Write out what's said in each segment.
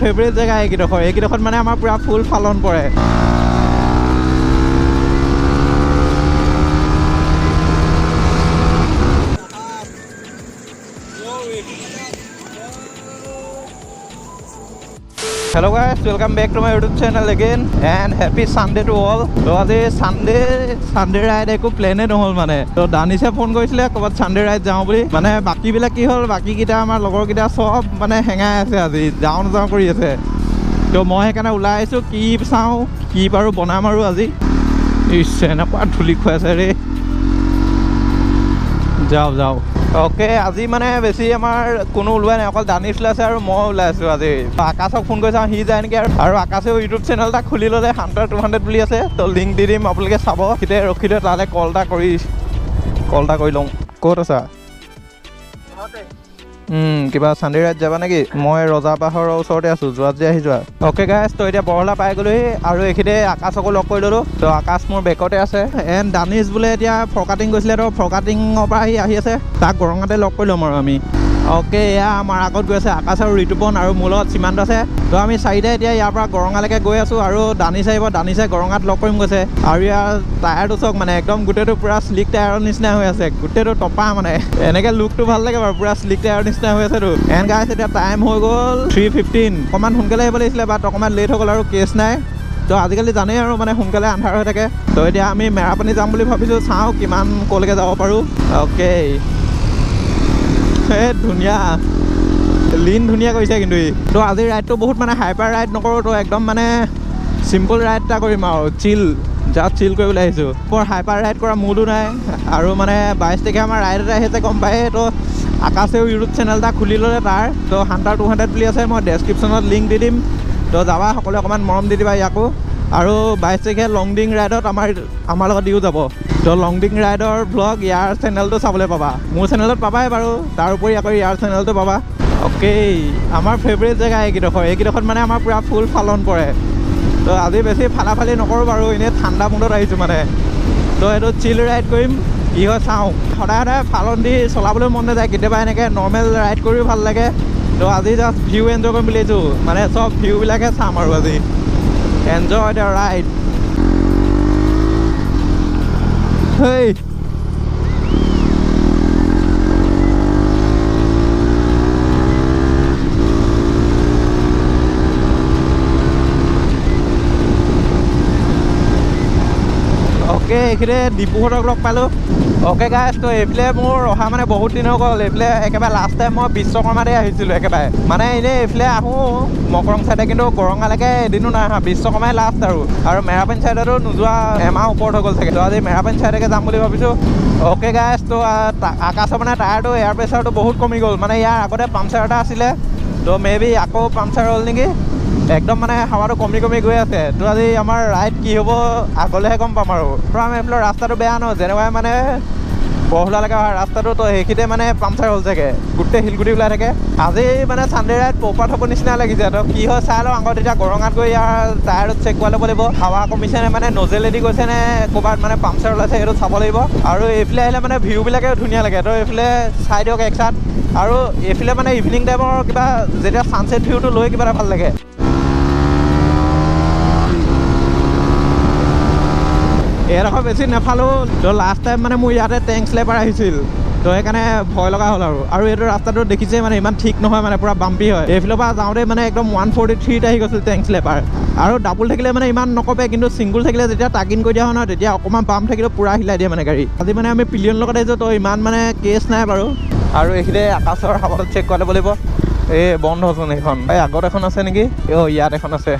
Favourite জেগা এইকেইডোখৰ। এইকেইডোখৰত মানে আমাৰ পূৰা ফুল ফালন পৰে। Hello' guys welcome back to my YouTube channel again and happy Sunday to all তো আজি ছানডে ছানডে ৰাইড একো প্লেনে নহ'ল মানে। তো দানিছে ফোন কৰিছিলে ক'ৰবাত ছানডে ৰাইড যাওঁ বুলি। মানে বাকীবিলাক কি হ'ল বাকীকেইটা আমাৰ লগৰকেইটা চব মানে হেঙাই আছে আজি যাওঁ নাযাওঁ কৰি আছে। তো মই সেইকাৰণে ওলাই আহিছোঁ কি চাওঁ কি পাৰোঁ বনাম আৰু আজি। ইছ এনেকুৱা ধূলি খুৱাইছে ৰে। যাওঁ যাওঁ। অ'কে আজি মানে বেছি আমাৰ কোনো ওলোৱা নাই অকল দানিছ ওলাইছে আৰু মই ওলাই আছোঁ আজি। আকাশক ফোন কৰি চাওঁ সি যায় নেকি আৰু? আকাশেও ইউটিউব চেনেল এটা খুলি ল'লে হাণ্ড্ৰেড টু হাণ্ড্ৰেড বুলি আছে। তো লিংক দি দিম আপোনালোকে চাব। তেতিয়া ৰখি দিওঁ তালৈ কল এটা কৰি কল এটা কৰি লওঁ। ক'ত আছা? কিবা চান্দি ৰাইড যাবা নেকি? মই ৰজাবাহৰৰ ওচৰতে আছোঁ যোৱাত যে আহি যোৱা। অ'কে গাইজ তো এতিয়া বৰলা পাই গ'লোহি আৰু এইখিনিতে আকাশকো লগ কৰি ল'লোঁ। তো আকাশ মোৰ বেকতে আছে। এণ্ড দানিছ বোলে এতিয়া ফৰকাটিং গৈছিলে তো ফৰকাটিঙৰ পৰা আহি আহি আছে। তাক গৰঙতে লগ কৰি ল'ম আৰু আমি। অ'কে এয়া আমাৰ আগত গৈ আছে আকাশ আৰু ঋতুপন আৰু মোৰ লগত সীমান্ত আছে। তো আমি চাৰিটাই এতিয়া ইয়াৰ পৰা গৰঙালৈকে গৈ আছোঁ আৰু দানিছ আহিব দানিছে গৰঙাত লগ কৰিম গৈছে। আৰু ইয়াৰ টায়াৰটো চাওক মানে একদম গোটেইটো পূৰা শ্লিক টায়াৰৰ নিচিনা হৈ আছে। গোটেইটো টপা মানে। এনেকৈ লুকটো ভাল লাগে বাৰু পূৰা শ্লিক টায়াৰৰ নিচিনা হৈ আছেতো এণ্ড গাইছ এতিয়া টাইম হৈ গ'ল থ্ৰী ফিফটিন অকণমান সোনকালে আহিব লাগিছিলে বাট অকণমান লেট হৈ গ'ল আৰু কেছ নাই। তো আজিকালি জানেই আৰু মানে সোনকালে আন্ধাৰ হৈ থাকে। তো এতিয়া আমি মেৰাপানী যাম বুলি ভাবিছোঁ চাওঁ কিমান ক'লৈকে যাব পাৰোঁ। অ'কে। এই ধুনীয়া। লিন ধুনীয়া কৰিছে কিন্তু ই। তো আজিৰ ৰাইডটো বহুত মানে হাইপাৰ ৰাইড নকৰোঁ তো একদম মানে চিম্পল ৰাইড এটা কৰিম আৰু চিল জাষ্ট চিল কৰিবলৈ আহিছোঁ। বৰ হাইপাৰ ৰাইড কৰা মুডো নাই আৰু মানে বাইছ তাৰিখে আমাৰ ৰাইড এটা আহিছে গম পায়ে তো আকাশেও ইউটিউব চেনেল এটা খুলি ল'লে তাৰ তো হাণ্ড্ৰেড টু হাণ্ড্ৰেড বুলি আছে মই ডেছক্ৰিপশ্যনত লিংক দি দিম। তো যাবা সকলোৱে অকণমান মৰম দি দিবা ইয়াকো। আৰু বাইছ তাৰিখে লং ডিং ৰাইডত আমাৰ আমাৰ লগত ইও যাব। তো লং ডিং ৰাইডৰ ব্লগ ইয়াৰ চেনেলটো চাবলৈ পাবা। মোৰ চেনেলত পাবাই বাৰু তাৰ উপৰি আকৌ ইয়াৰ চেনেলটো পাবা। অ'কে আমাৰ ফেভৰেট জেগা এইকেইডোখৰ। এইকেইডোখৰত মানে আমাৰ পূৰা ফুল ফালন পৰে। তো আজি বেছি ফালাফালি নকৰোঁ বাৰু এনেই ঠাণ্ডা মুণ্ডত আহিছোঁ মানে। তো এইটো চিল ৰাইড কৰিম কি হয় চাওঁ। সদায় সদায় ফালন দি চলাবলৈ মন নাযায় কেতিয়াবা এনেকৈ নৰ্মেল ৰাইড কৰিও ভাল লাগে। তো আজি জাষ্ট ভিউ এনজয় কৰিম বুলি আহিছোঁ মানে চব ভিউবিলাকে চাম আৰু আজি। Enjoy the ride. Hey. Okay, kita di Pulau rock Palu. Okay guys তো এইফালে মোৰ অহা মানে বহুত দিন হৈ গ'ল। এইফালে একেবাৰে লাষ্ট টাইম মই বিশ্বকৰ্মাতে আহিছিলোঁ একেবাৰে। মানে এনেই এইফালে আহোঁ মকৰং চাইডে কিন্তু গৰঙালৈকে এদিনো নাই অহা বিশ্বকৰ্মাই লাষ্ট আৰু। আৰু মেৰাপানী চাইডতো নোযোৱা এমাহ ওপৰত হৈ গ'ল চাগে। তো আজি মেৰাপানী চাইডেকে যাম বুলি ভাবিছোঁ। অ'কে গাইছ তো আকাশৰ মানে টায়াৰটো এয়াৰ প্ৰেছাৰটো বহুত কমি গ'ল। মানে ইয়াৰ আগতে পামচাৰ এটা আছিলে। তো মে বি আকৌ পামচাৰ হ'ল নেকি? একদম মানে হাৱাটো কমি কমি গৈ আছে। তো আজি আমাৰ ৰাইড কি হ'ব আগলৈহে গম পাম আৰু। তো আমি এইফালে ৰাস্তাটো বেয়া ন যেনেকুৱাই মানে বৰহোলালৈকে অহা ৰাস্তাটো তো সেইখিনিতে মানে পামচাৰ হ'ল চাগে। গোটেই শিলগুটি ওলাই থাকে। আজি মানে চানডে ৰাইড পপাত হ'ব নিচিনা লাগিছে। তো কি হয় চাই লওঁ আগত এতিয়া গৰঙাত গৈ ইয়াৰ টায়াৰত চেক কৰা ল'ব লাগিব। হাৱা কমিছে নে মানে নজেলেদি গৈছে নে ক'ৰবাত মানে পামচাৰ ওলাইছে সেইটো চাব লাগিব। আৰু এইফালে আহিলে মানে ভিউবিলাকে ধুনীয়া লাগে। তো এইফালে চাই দিয়ক একচাত আৰু এইফালে মানে ইভিনিং টাইমৰ কিবা যেতিয়া ছানছেট ভিউটো লৈ কিবা এটা ভাল লাগে। এইডোখৰ বেছি নেফালোঁ তো লাষ্ট টাইম মানে মোৰ ইয়াতে টেংক শ্লেপাৰ আহিছিল। তো সেইকাৰণে ভয় লগা হ'ল আৰু। আৰু এইটো ৰাস্তাটো দেখিছে মানে ইমান ঠিক নহয় মানে পূৰা বাম্পি হয়। এইফালৰ পৰা যাওঁতে মানে একদম ওৱান ফৰ্টি থ্ৰীত আহি গৈছিল টেংক শ্লেপাৰ আৰু ডাবুল থাকিলে মানে ইমান নকপে কিন্তু ছিংগুল থাকিলে যেতিয়া টাকিন কৰি দিয়া হয় নহয় তেতিয়া অকণমান বাম থাকিলেও পূৰা হিলাই দিয়ে মানে গাড়ী। আজি মানে আমি পিলিয়ন লগত আহিছোঁ তো ইমান মানে কেছ নাই বাৰু। আৰু এইখিনিতে আকাশৰ হাৱাটো চেক কৰা ল'ব লাগিব। এই বন্ধচোন এইখন। এই আগত এখন আছে নেকি? অ' ইয়াত এখন আছে।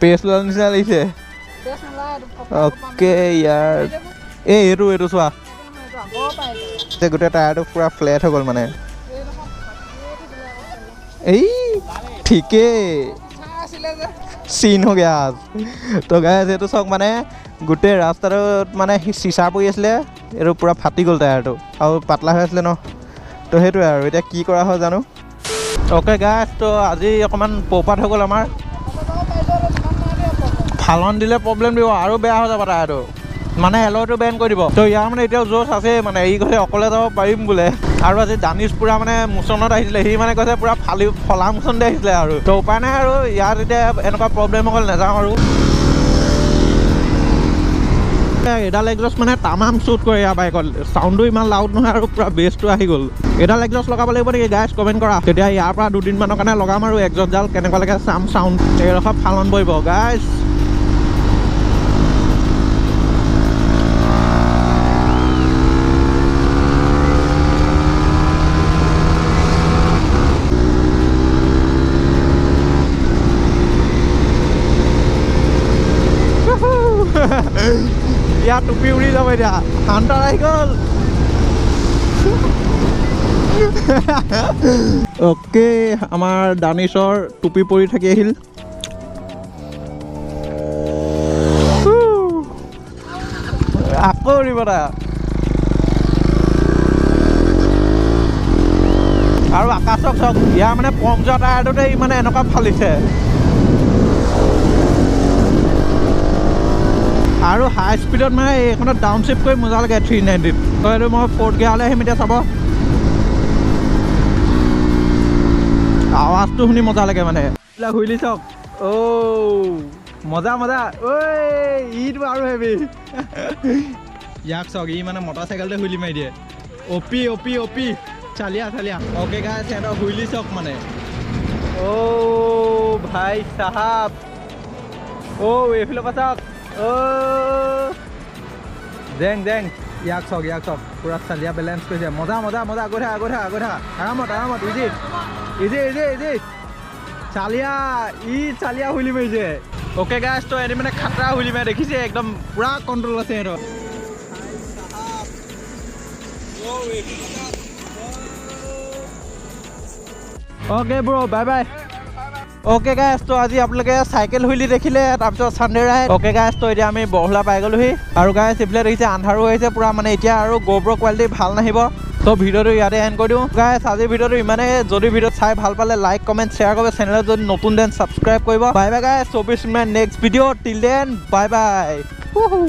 পেষ্ট লোৱাৰ নিচিনা লাগিছে। অ'কে ইয়াৰ এই এইটো এইটো চোৱা গোটেই টায়াৰটো পূৰা ফ্লেট হৈ গ'ল মানে এই ঠিকেই চিন হৈ গয়া তো গাইজ এইটো চাওক মানে গোটেই ৰাস্তাটোত মানে চিচা পৰি আছিলে এইটো পূৰা ফাটি গ'ল টায়াৰটো আৰু পাতলা হৈ আছিলে ন তো সেইটোৱে আৰু এতিয়া কি কৰা হয় জানো অ'কে গাইজ তো আজি অকণমান পৌপাত হৈ গ'ল আমাৰ ফালন দিলে প্ৰব্লেম দিব আৰু বেয়া হৈ যাব টায়াৰটো মানে এলয়টো বেন কৰি দিব। ত' ইয়াৰ মানে এতিয়াও জোচ আছে মানে ই কৈছে অকলে যাব পাৰিম বোলে। আৰু আজি দানিছ পুৰা মানে মোচনত আহিছিলে সি মানে কৈছে পুৰা ফালি ফলা মোচনতে আহিছিলে আৰু। ত' উপায় নাই আৰু ইয়াত এতিয়া এনেকুৱা প্ৰব্লেম অকল নাযাওঁ আৰু। এডাল এগজষ্ট মানে তামাম শ্বুট কৰে ইয়াৰ বাইকত চাউণ্ডটো ইমান লাউড নহয় আৰু পূৰা বেছটো আহি গ'ল। এডাল এগজষ্ট লগাব লাগিব নেকি গাইজ কমেণ্ট কৰা। তেতিয়া ইয়াৰ পৰা দুদিনমানৰ কাৰণে লগাম আৰু এগজষ্টডাল কেনেকুৱা লাগে চাম চাউণ্ড এইডোখৰ ফালন পৰিব গাইজ ইয়াত টুপি উৰি যাব এতিয়া হান্তাৰ আহি গ'ল অ'কে আমাৰ দানিছৰ টুপি পৰি থাকি আহিল। আকৌ উৰিব তা। আৰু আকাশক চাওক ইয়াৰ মানে পমজোৱা টায়াৰটোতে ই মানে এনেকুৱা ফালিছে। আৰু হাই স্পীডত মানে এইখনত ডাউন শ্বিফ্ট কৰি মজা লাগে থ্ৰী নাইণ্টিত তো এইটো মই ফ'ৰ্থ গিয়াৰলৈ আহিম এতিয়া চাব। আৱাজটো শুনি মজা লাগে মানে। হুইলি চাওক অ' মজা মজা। ঐ ইটো আৰু হেভি। ইয়াক চাওক ই মানে মটৰ চাইকেলতে হুইলি মাৰি দিয়ে। অপি অপি অপি। চালিয়া চালিয়া। অ'কে গাই সিহঁতৰ হুইলি চাওক মানে। অ' ভাই চাহাব। অ' এইফালৰ পৰা চাওক। জেং জেং ইয়াক চাওক ইয়াক চাওক পূৰা চালিয়া বেলেঞ্চ কৰিছে। মজা মজা মজা। গৈ থাকা গৈ থাকা গৈ থাকা আৰামত আৰামত। ইজি ইজি ইজি ইজি চালিয়া, ই চালিয়া হুলি মাৰিছে। অ'কে গাছ তো এনে মানে খাতৰা হুলি মাৰি। দেখিছে? একদম পূৰা কণ্ট্ৰল আছে সিহঁতৰ। Okay bro bye bye okay guys তো আজি আপোনালোকে চাইকেল হুইলি দেখিলে তাৰপিছত চানডে ৰাইড অ'কে গাইছ তো এতিয়া আমি বহলা পাই গ'লোহি আৰু গাইছ এইফালে দেখিছে আন্ধাৰো আহিছে পূৰা মানে এতিয়া আৰু গোবৰ কোৱালিটি ভাল নাহিব। তো ভিডিঅ'টো ইয়াতে এণ্ড কৰি দিওঁ। গাইছ আজিৰ ভিডিঅ'টো ইমানেই। যদি ভিডিঅ'ত চাই ভাল পালে লাইক কমেণ্ট শ্বেয়াৰ কৰিব। চেনেলত যদি নতুন দেন ছাবস্ক্ৰাইব কৰিব। বাই বাই গাইছ চৌবিছ minute next video' till then bye bye